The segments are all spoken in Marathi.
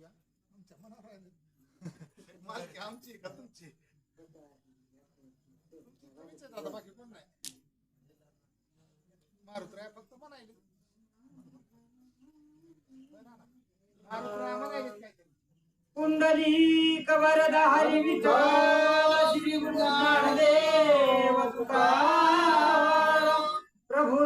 देऊया तुमच्या मनावर राहिले मालकी आमची का तुमची? आता बाकी कोण नाही? मारुतराय फक्त म्हणायले. होय ना? मारुतराय म्हणायले काहीतरी पुंडलिक वरदा हरी विठ्ठल श्री गुरु ज्ञानदेव तुकाराम प्रभु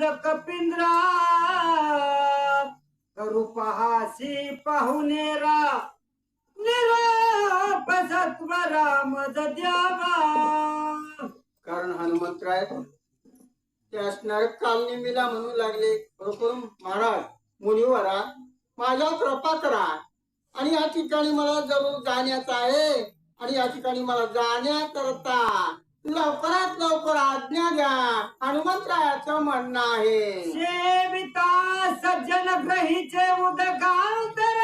माझ कपिंद्रा करू पहासी पाहुणेरा निरोप सत्वरा द्यावा. कारण हनुमंतराय ते असणार काल निमिला म्हणू लागले बरोबर महाराज मुनिवरा माझ्या कृपा करा. आणि या ठिकाणी मला जरूर जाण्याचं आहे. आणि या ठिकाणी मला जाण्याकरता लवकरात लवकर आज्ञा द्या. हनुमंतरायाचं म्हणणं आहे. सेविता सज्जन ग्रहीचे उदकांतर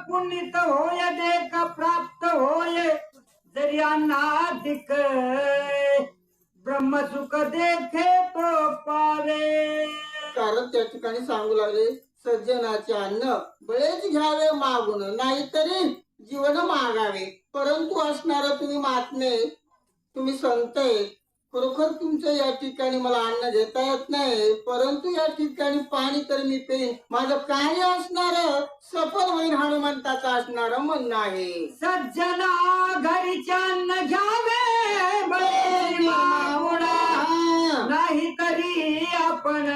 पुण्यत होय देख प्राप्त होय. जरी अनाधिक ब्रह्मसुख देखे तो पावे. कारण त्या ठिकाणी सांगू लागले सज्जनाचे अन्न बळेच घ्यावे मागून नाहीतरी जीवन मागावे. परंतु असणार तुम्ही महात्मे तुम्ही आहे खरोखर तुमचं या ठिकाणी मला अन्न घेता येत नाही परंतु या ठिकाणी पाणी तर मी पेन माझं कार्य असणार? सफल होईल हनुमंताचं असणार म्हणणं आहे. सज्जना घरीचे अन्न घ्यावे बळी. नाही तरी आपण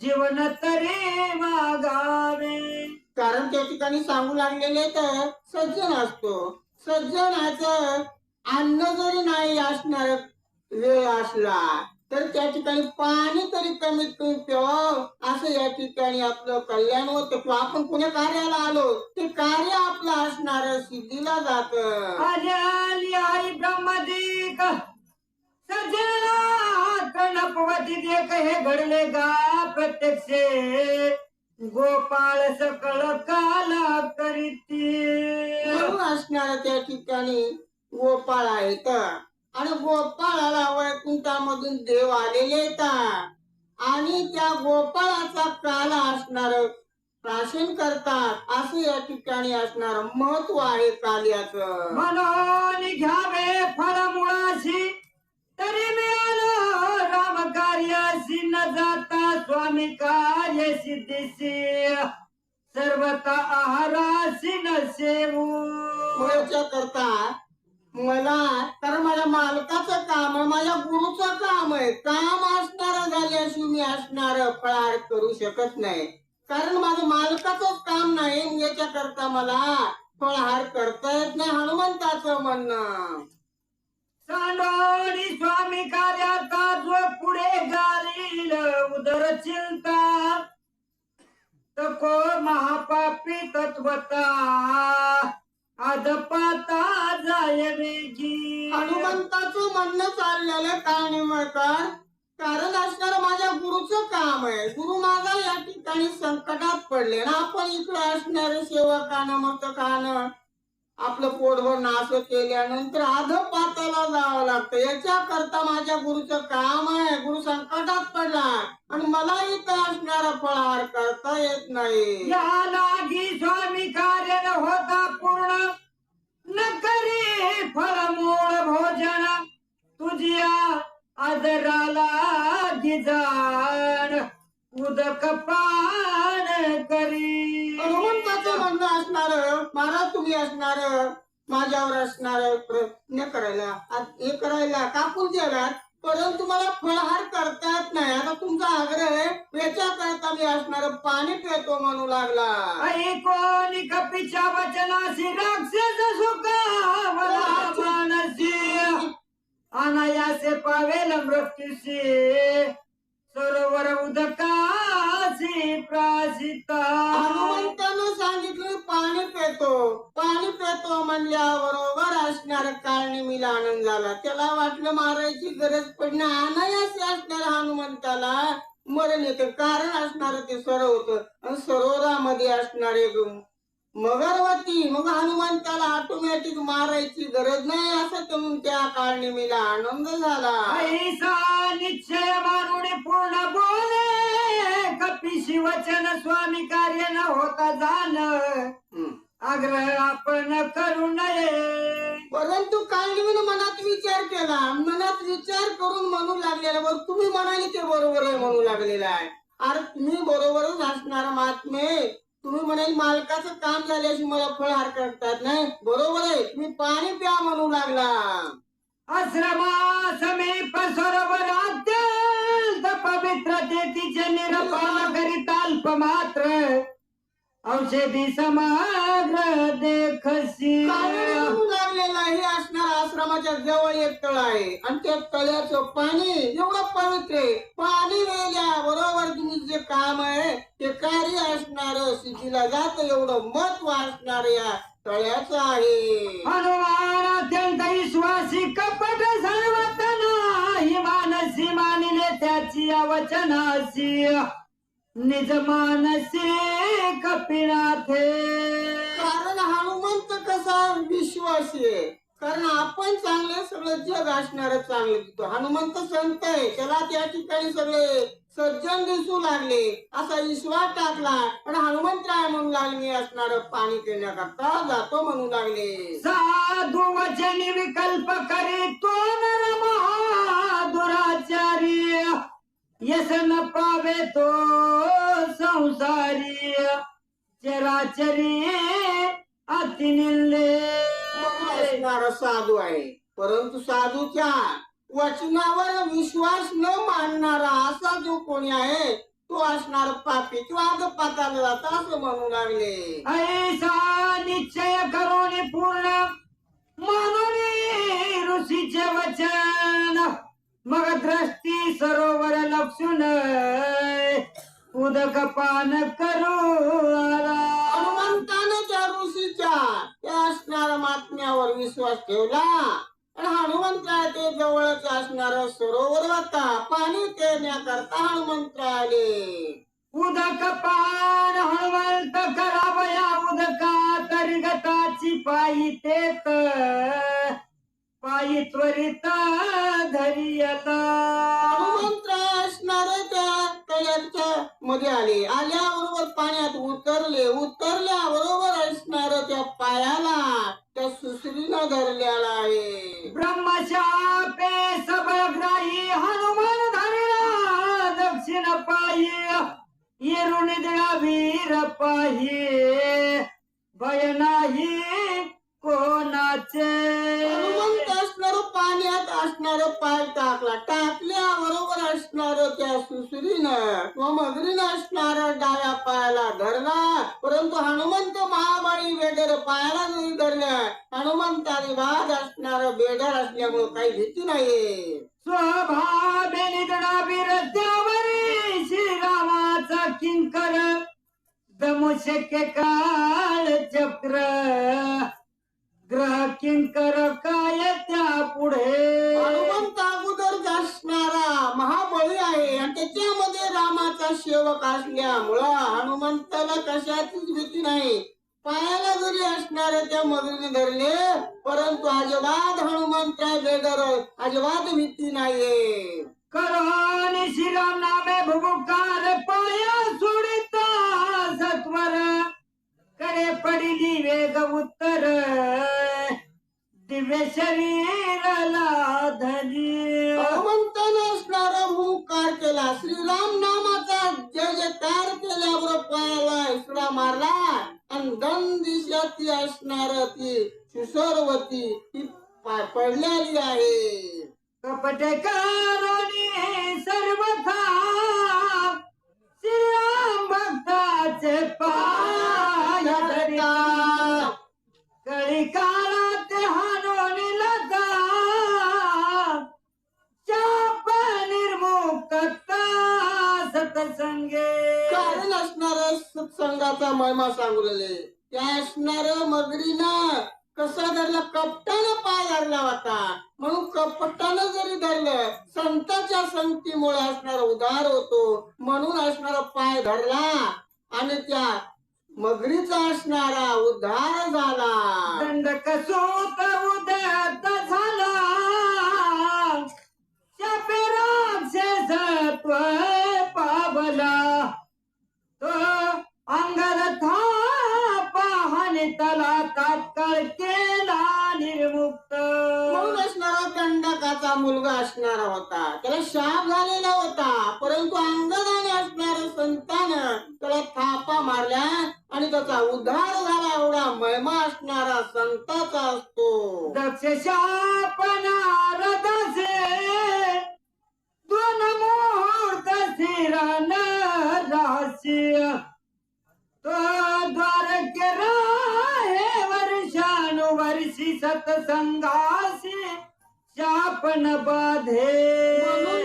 जीवन तरी मागावे. कारण त्या ठिकाणी सांगू लागलेले तर सज्जन असतो. सज्जनाचं अन्न जरी नाही असणार वेळ असला तर त्या ठिकाणी पाणी तरी कमीत कमी प्यावं. असं या ठिकाणी आपलं कल्याण होतं. किंवा आपण कुण्या कार्याला आलो ते कार्य आपलं असणार सिद्धीला जात. आई ब्रह्मदिक कर्णपवती देख हे घडले गा प्रत्यक्ष? गोपाळ सकळ काला करीती असणार त्या ठिकाणी गोपाळ आहेत. आणि गोपाळाला वैकुंठामधून देव आलेले आहेत. आणि त्या गोपाळाचा काल असणार प्राशन करतात असं या ठिकाणी असणार महत्त्व आहे काल्याचं म्हणून घ्यावे फळ मुळाशी तरी मिळालं राम कार्याशी न जाता स्वामी कार्य सिद्धीशी सर्वता आहाराशी न सेवू. करता मला तर माझ्या मालकाचं काम आहे माझ्या गुरुचं काम आहे. काम असणार झाल्याशिवाय मी असणार फळार करू शकत नाही. कारण माझं मालकाचंच काम नाही याच्या करता मला फळहार करता येत नाही हनुमंताचं म्हणणं. सांडोळी स्वामी कार्याचा जो पुढे गारील उदर चिंता तको महापापी तत्वता. अधपाता जाय वेगी. हनुमंताचं म्हणणं चाललेलं काय निमळकर कारण असणार माझ्या गुरुचं काम आहे. गुरु माझा या ठिकाणी संकटात पडले ना. आपण इकडे असणारे सेवकानं मत खाणं आपलं पोटभर नाश केल्यानंतर आध पाताला जावं लागतं. याच्या करता माझ्या गुरुचं काम आहे. गुरु संकटात पडला. आणि मला इथं असणारा फळार करता येत नाही. या स्वामी कार्य होता पूर्ण. न करी फळमूळ भोजन. तुझ्या आदराला गिजाण उदक पान करी. हनुमंताचं असणार महाराज तुम्ही असणार माझ्यावर असणार प्रयत्न करायला. हे करायला कापून द्यायला परंतु मला फळहार करता येत नाही. आता तुमचा आग्रह आहे करता मी असणार पाणी पितो म्हणू लागला. कोणी कपीच्या वचनाशी राक्षस सुका मानसी? अनायासे पावेल मृत्यूशी. सरोवर उदक प्राशिता हनुमंतानं सांगितलं पाणी पेतो. पाणी पेतो म्हणल्याबरोबर असणार काळनिमीला आनंद झाला. त्याला वाटलं मारायची गरज पडणं अनायास असणार हनुमंताला. मरण येतं कारण असणार ते सरोवर होतं. आणि सरोवरामध्ये असणारे ग- मगरवती मग हनुमंताला ऑटोमॅटिक मारायची गरज नाही असं त्या काळनिमीला आनंद झाला. निश्चय पूर्ण कपी शिवचन स्वामी कार्य न होता जाण. आग्रह आपण करू नये. परंतु काळनिमीनं मनात विचार केला. मनात विचार करून म्हणू लागलेला. बरं तुम्ही म्हणाले ते बरोबर आहे म्हणू लागलेला आहे. अरे तुम्ही बरोबरच असणार महात्मे. तुम्ही म्हणाल मालकाचं काम झाल्याशी मला फळ करतात नाही. बरोबर आहे. तुम्ही पाणी प्या म्हणू लागला. आश्रमा समीप सरोवरात पवित्र तिचे निरपान करीत अल्प मात्र. औषधी समाग्र देखसी. हे असणार आश्रमाच्या जवळ एक तळ आहे. आणि त्या तळ्याचं पाणी एवढं पवित्र आहे. पाणी वेल्या बरोबर तुम्ही जे काम आहे ते कार्य असणार सिद्धीला जात एवढं महत्त्व असणार या तळ्याचं आहे. हनुमान अत्यंत विश्वासी कपट मानिले त्याची अवचनासी निज मानसी कपिनाथे कारण हनुमंत कसा विश्वासी आहे? कारण आपण चांगले सगळं जग असणार चांगले दिसतो. हनुमंत संत आहे. त्याला त्या ठिकाणी सगळे सज्जन दिसू लागले. असा विश्वास टाकला. पण हनुमंतराय म्हणू लागले असणार पाणी पिण्याकरता जातो म्हणू लागले. साधू वचनी विकल्प करी तो नर महादुराचारी यस न पावे तो संसारी। चराचरी अतिनिल्ले असणारा साधू आहे परंतु साधूच्या वचनावर विश्वास न मानणारा असा जो कोणी आहे तो असणार पापी किंवा पाताला जाता असं म्हणू लागले. ऐसा निश्चय करून पूर्ण म्हणून ऋषीचे वचन. मग द्रष्टी सरोवर लक्षून उदक पान करू आला. हनुमंतानं त्या ऋषीच्या त्या असणाऱ्या महात्म्यावर विश्वास ठेवला. आणि हनुमंत ते जवळच असणार सरोवर होता. पाणी पिण्याकरता हनुमंत आले. उदक पान हनुमंत करावया उदका तरी गताची पायी तेत. पायी त्वरित असणार त्या तळ्याच्या मध्ये आले. आल्याबरोबर पाण्यात उतरले. उतरल्या बरोबर असणार त्या पायाला त्या सुसरीनं धरलेला आहे. ब्रह्मशापे सबग्राही हनुमान धरला. दक्षिण पायी येरुण दिळा वीर पाही भय नाही कोणाचे. असणार पाय टाकला. टाकल्या बरोबर असणार त्या सुसरीनं. किंवा मगरीनं असणार डाव्या पायाला धरला परंतु हनुमंत महाबाळी बेडर पायाला नाही धरल्या हनुमंताने बाद असणार बेडर असल्यामुळे काही भीती नाही स्वभावे श्रीरामाचा किंकर. दमू शक्य काळ चक्र. ग्रह किंकर रामाचा असल्यामुळं हनुमंताला कशाचीच भीती नाही. पायाला जरी असणारे त्या मगरीने धरले परंतु अजिबात हनुमंता बेदर अजिबात भीती नाहीये. करोनी श्रीराम नामे भुबुकार पाया सोडिता सत्वर करे पडिली वेग उत्तर दिव्य शरीराला धरी केला श्रीराम नामाचा जय जयकार केल्यावर पायाला इसरा मारला. आणि दन दिशाती असणार ती सुसरवती ही पडलेली आहे. कपट सर्वथा. श्रीराम भक्ताचे पाय धरिता. सत्संगाचा महिमा सांगलेले त्या असणार मगरीनं कसा धरला कपटानं पाय धरला होता. म्हणून कपटानं जरी धरलं संताच्या संगतीमुळे असणारा उदार होतो. म्हणून असणारा पाय धरला आणि त्या मगरीचा असणारा उद्धार झाला. दंड कसोत महिमा असणारा संताचा असतो. दक्ष शापना रथाचे दोन मुहूर्त स्थिरान रहस्य. तो द्वारके राहे वर्षानुवर्षी सतसंगासी शापन म्हणून बाधे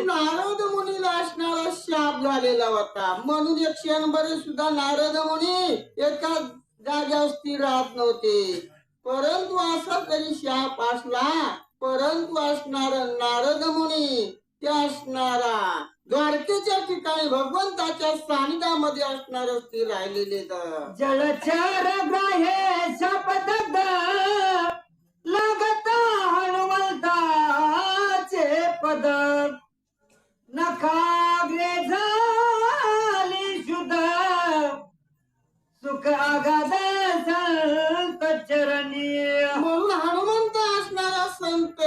नारद मुनीला असणारा शाप झालेला होता. म्हणून एक क्षणभर सुद्धा नारद मुनी एका जाग्यावर स्थिर राहत नव्हते. परंतु असा तरी शाप असला परंतु असणार नारद मुनी ते असणारा द्वारकेच्या ठिकाणी भगवंताच्या सानिध्यामध्ये असणार स्थिर राहिलेले जलचर ग्राहे शपथ लागता हनुमंताचे पद. नखाग्रे झा सुख आगाद संत चरणी. म्हणून हनुमंत असणारा संत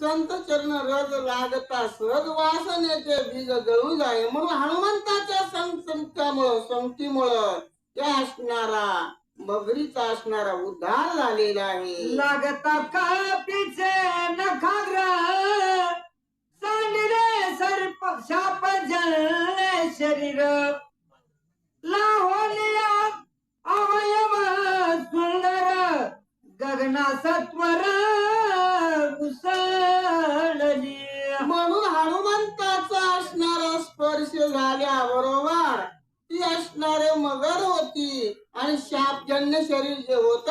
संत चरण रज लागता सहज वासनेचे बीज जळून जाय. म्हणून हनुमंताच्या संत संतामुळं संगतीमुळं त्या असणारा मगरीचा असणारा उद्धार झालेला आहे. लागता कापीचे नखाग्र सांडले सर्प शाप जळले शरीर. लाहोलिया गगना सत्वर उसळली म्हणून हनुमंताचा असणारा स्पर्श झाल्याबरोबर ती असणारे मगर होती आणि शापजन्य शरीर जे होत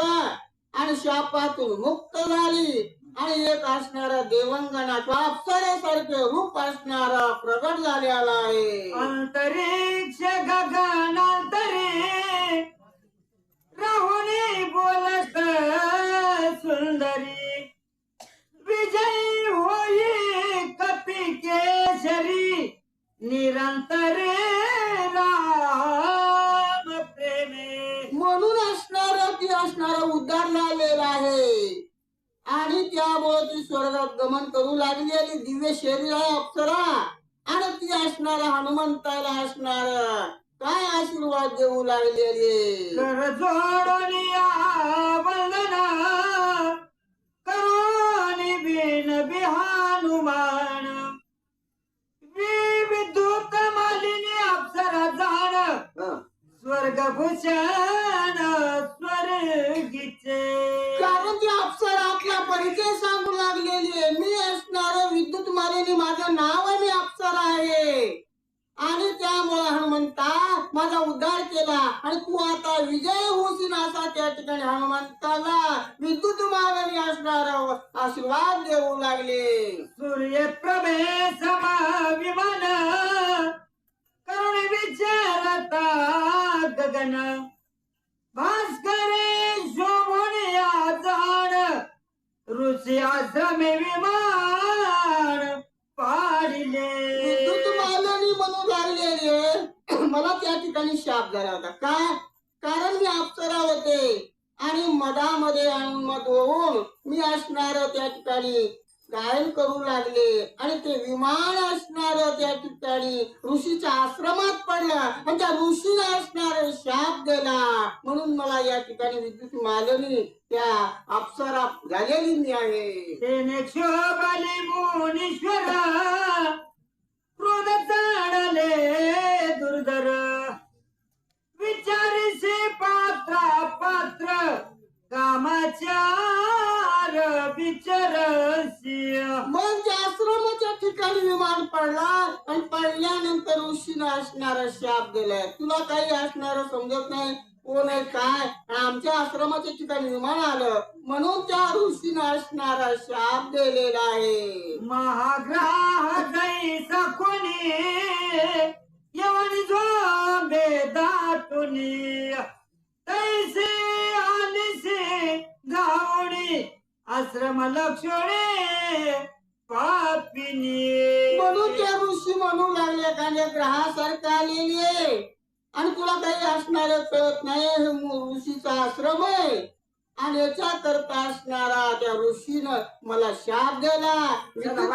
आणि शापातून मुक्त झाली. आणि एक असणारा देवंगणा अप्सरेसारखे रूप असणारा प्रगट झालेला आहे. अंतरिक्ष गगनांतरे स्वर्गात गमन करू लागली आणि दिव्य शरीर आहे अप्सरा. आणि ती असणारा हनुमंताला असणार. काय आशीर्वाद देऊ लागलेली करोनी बिन बिहानुमान. विद्युत मालिनी अप्सरा जाण. स्वर्गभूषण स्वर्गीचे. परिचय सांगू लागलेली आहे. मी असणार विद्युत मालिनी माझं नाव आहे. मी अप्सरा आहे. आणि त्यामुळे हनुमंता माझा उद्धार केला. आणि तू आता विजय होशील असा त्या ठिकाणी हनुमंताला. विद्युत मागणी असणार आशीर्वाद देऊ लागले. सूर्य प्रभे सम विमान करुण विचारता गगन. भास्करे ऋषी आश्रमे विमान पाडले. विद्युत मालिनी म्हणून मला त्या ठिकाणी शाप झाला होता. का? कारण मी अप्सरा होते. आणि मधामध्ये मध होऊन मी असणार त्या ठिकाणी. गायन करू लागले. आणि ते विमान असणार त्या ठिकाणी. ऋषीच्या आश्रमात पडला. आणि त्या ऋषीला असणार शाप दिला म्हणून मला या ठिकाणी विद्युत मालनी त्या अप्सरा झालेली मी आहे. विमान पडला आणि पडल्यानंतर ऋषीनं असणारा शाप दिलाय. तुला काही असणार समजत नाही. कोण आहे काय? आमच्या आश्रमाच्या ठिकाणी विमान आलं. म्हणून त्या ऋषीनं असणारा शाप दिलेला आहे. महाग्रह जैसा कोणी? येवणी झोंबे दाटुनी तैसे आलिसे धावणी आश्रम लक्षणे पापिनी म्हणून ते ऋषी म्हणू लागले एखाद्या ग्रहासारखं आलेले आणि तुला काही असणार कळत नाही हे मु- ऋषीचा आश्रम आहे. आणि याच्या करता असणारा त्या ऋषीनं मला शाप दिला मी किती